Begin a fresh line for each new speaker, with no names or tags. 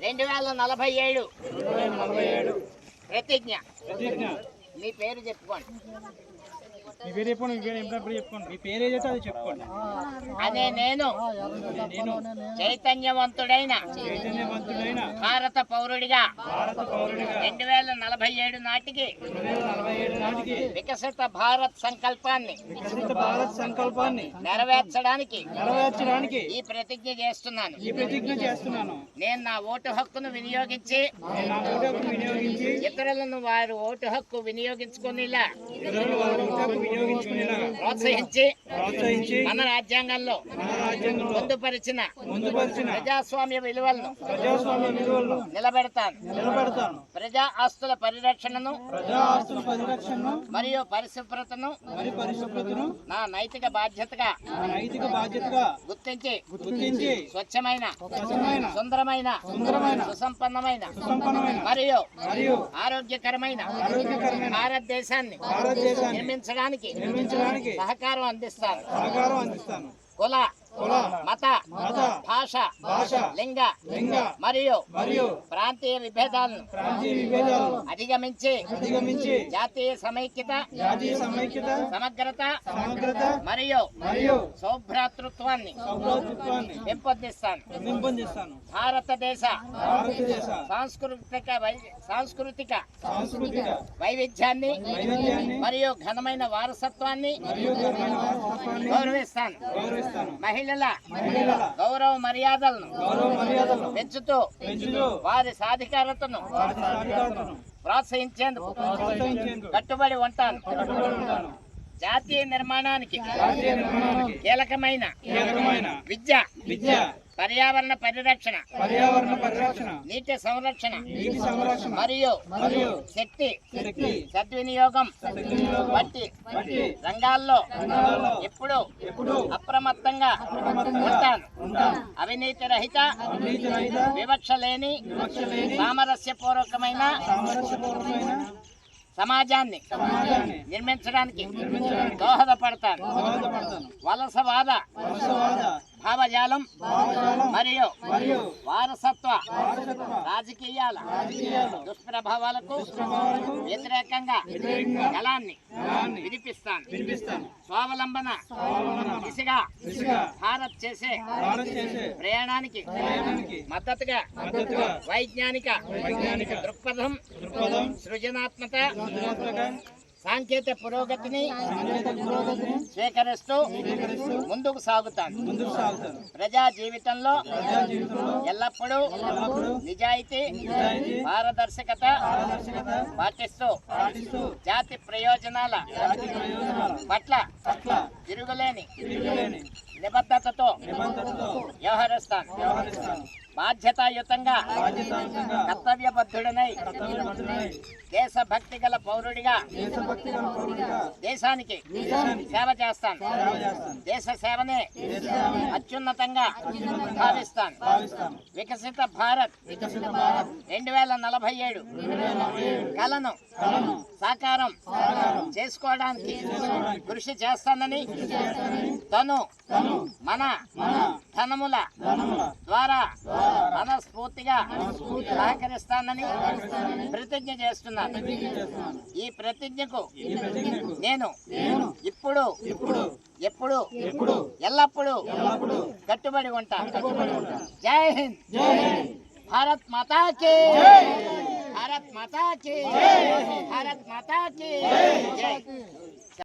రెండు వేల నలభై ఏడు. ప్రతిజ్ఞ.
ప్రతిజ్ఞ.
మీ పేరు చెప్పుకోండి.
పేరు చెప్పండి మీ పేరు చెప్పుకోండి. మీ పేరు ఏదైతే అది చెప్పుకోండి.
అనే నేను.
నేను.
చైతన్యవంతుడైన.
చైతన్యవంతుడైన.
భారత పౌరుడిగా.
భారత పౌరుడిగా.
రెండు వేల నలభై ఏడు నాటికి వికసిత భారత్ సంకల్పాన్ని
వికసిత భారత్ సంకల్పాన్ని
నెరవేర్చడానికి
నెరవేర్చడానికి
ఈ ప్రతిజ్ఞ చేస్తున్నాను.
ఈ ప్రతిజ్ఞ చేస్తున్నాను.
నేను నా ఓటు హక్కును వినియోగించి ఇతరులను వారి ఓటు హక్కు వినియోగించుకునేలా
ఇతరులు వారి ఓటుకు వినియోగించుకునేలాగా
ప్రోత్సహించి మన రాజ్యాంగంలో పొందుపరిచిన
ముందుపరిచిన
ప్రజాస్వామ్య విలువలను
ప్రజాస్వామ్య విలువలను
నిలబెడతాను.
నిలబెడతాను.
ప్రజా ఆస్తుల పరిరక్షణను
ప్రజా ఆస్తుల పరిరక్షణను
మరియు పరిశుభ్రతను నా నైతిక బాధ్యతగా
నైతిక బాధ్యతగా
గుర్తించి
గుర్తించి
స్వచ్ఛమైన
స్వచ్ఛమైన
సుందరమైన
సుందరమైన
సుసంపన్నమైన
సుసంపన్నమైన
మరియు
మరియు
ఆరోగ్యకరమైన
ఆరోగ్యకరమైన
భారతదేశాన్ని
భారతదేశాన్ని
నిర్మించడానికి
నిర్మించడానికి
సహకారం అందిస్తాను.
అందిస్తాను.
కుల మత
మత
భాష
భాష
లింగ
లింగ
మరియు
మరియు
ప్రాంతీయ విభేదాలను అధిగమించి
అధిగమించి
జాతీయ సమైక్యత
జాతీయ సమైక్యత
సమగ్రత
సమగ్రత
మరియు
మరియు
సౌభ్రాతృత్వాన్ని పెంపొందిస్తాను. భారతదేశ
భారతదేశ
సాంస్కృతిక సాంస్కృతిక
సాంస్కృతిక
వైవిధ్యాన్ని మరియు ఘనమైన వారసత్వాన్ని గౌరవిస్తాను.
గౌరవిస్తాను.
మహిళల గౌరవ మర్యాదలను పెంచుతూ వారి సాధికారతను ప్రోత్సహించేందుకు కట్టుబడి ఉంటాను. జాతీయ నిర్మాణానికి కీలకమైన
కీలకమైన
విద్య
విద్య
పర్యావరణ పరిరక్షణ.
పర్యావరణ పరిరక్షణ.
నీటి సంరక్షణ.
నీటి సంరక్షణ.
మరియు
మరియు
శక్తి.
శక్తి.
సద్వినియోగం.
వినియోగం
వంటి రంగాల్లో
రంగాల్లో
ఎప్పుడు
ఎప్పుడూ
అప్రమత్తంగా ఉంటాను. అవినీతి రహిత
అవినీతి రహిత
వివక్ష లేని
వివక్ష లేని
సామరస్యపూర్వకమైన
సామరస్యపూర్వకమైన
సమాజాన్ని
సమాజాన్ని
నిర్మించడానికి దోహదపడతాను. వలసవాద భావజాలం మరియు
మరియు
వారసత్వ రాజకీయాల దుష్ప్రభావాలకు వ్యతిరేకంగా గలాన్ని
గళాన్ని
వినిపిస్తాను స్వావలంబన దిశగా భారత్ చేసే ప్రయాణానికి మద్దతుగా వైజ్ఞానిక
వైజ్ఞానిక
దృక్పథం సృజనాత్మక సాంకేతిక పురోగతిని స్వీకరిస్తూ ముందుకు సాగుతాను ప్రజా జీవితంలో ఎల్లప్పుడూ నిజాయితీ పారదర్శకత పాటిస్తూ జాతి ప్రయోజనాల పట్ల తిరుగులేని నిబద్ధతతో వ్యవహరిస్తాను. బాధ్యతాయుతంగా కర్తవ్యబద్ధుడనై
కర్తవ్యబద్ధుడై
దేశభక్తి గల పౌరుడిగా దేశానికి సేవ చేస్తాను. దేశ సేవనే అత్యున్నతంగా భావిస్తాను. వికసిత భారత్
వికసిత భారత్
రెండు వేల నలభై ఏడు కలను సాకారం చేసుకోవడానికి కృషి చేస్తానని తను మన ధనముల ద్వారా మనస్ఫూర్తిగా సహకరిస్తానని ప్రతిజ్ఞ చేస్తున్నాను. ఈ ప్రతిజ్ఞకు నేను ఇప్పుడు
ఇప్పుడు
ఎప్పుడు ఎల్లప్పుడూ కట్టుబడి ఉంటాను.
జై హింద్.
భారత్ మాతా కి భారత్ మాతా కి భారత్ మాతా కి జై